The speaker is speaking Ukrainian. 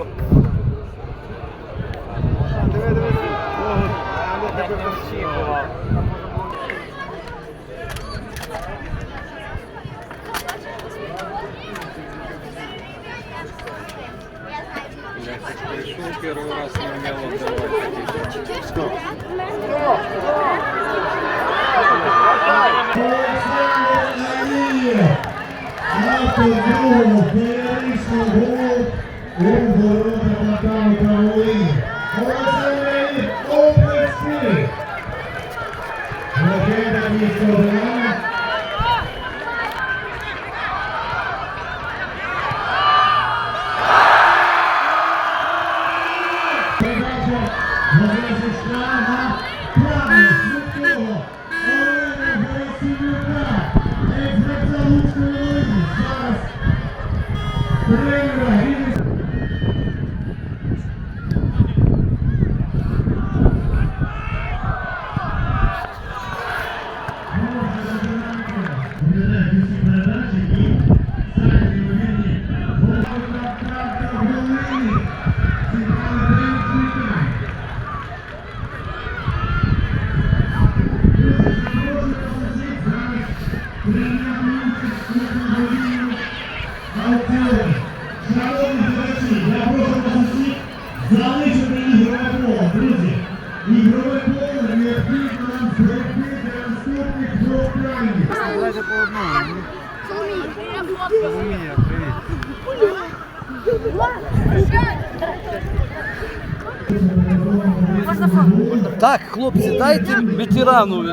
Диви, диви, диви. Я не очікував. пришел первый раз, не умел отдавать. Нашу другу перерисну голову Brasil! Давайте по одному. Соломія, привіт. Так, хлопці, дайте ветерану.